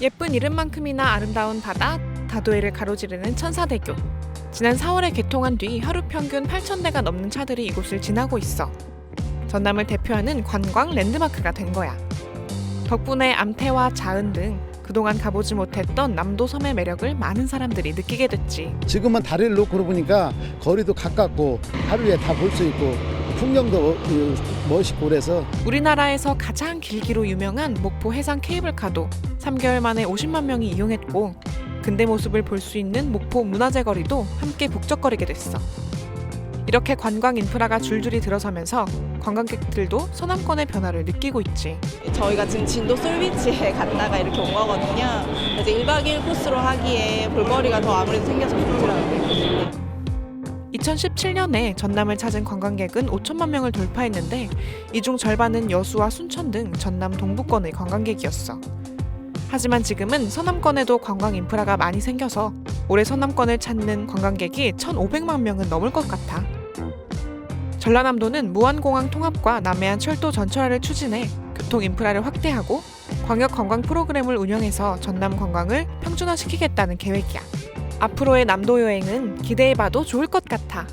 예쁜 이름만큼이나 아름다운 바다 다도해를 가로지르는 천사대교. 지난 4월에 개통한 뒤 하루 평균 8,000대가 넘는 차들이 이곳을 지나고 있어. 전남을 대표하는 관광 랜드마크가 된 거야. 덕분에 암태와 자은 등 그동안 가보지 못했던 남도 섬의 매력을 많은 사람들이 느끼게 됐지. 지금은 다리를 놓고 보니까 거리도 가깝고 하루에 다 볼 수 있고 풍경도 그, 멋있고 그래서 우리나라에서 가장 길기로 유명한 목포 해상 케이블카도 3개월 만에 50만 명이 이용했고 근대 모습을 볼 수 있는 목포 문화재 거리도 함께 북적거리게 됐어. 이렇게 관광 인프라가 줄줄이 들어서면서 관광객들도 서남권의 변화를 느끼고 있지. 저희가 지금 진도 솔비치에 갔다가 이렇게 온 거거든요. 그래서 1박 2일 코스로 하기에 볼거리가 더 아무래도 생겨서 좋더라고요. 2017년에 전남을 찾은 관광객은 5천만 명을 돌파했는데 이 중 절반은 여수와 순천 등 전남 동부권의 관광객이었어. 하지만 지금은 서남권에도 관광 인프라가 많이 생겨서 올해 서남권을 찾는 관광객이 1,500만 명은 넘을 것 같아. 전라남도는 무안공항 통합과 남해안 철도 전철화를 추진해 교통 인프라를 확대하고 광역 관광 프로그램을 운영해서 전남 관광을 평준화시키겠다는 계획이야. 앞으로의 남도 여행은 기대해봐도 좋을 것 같아.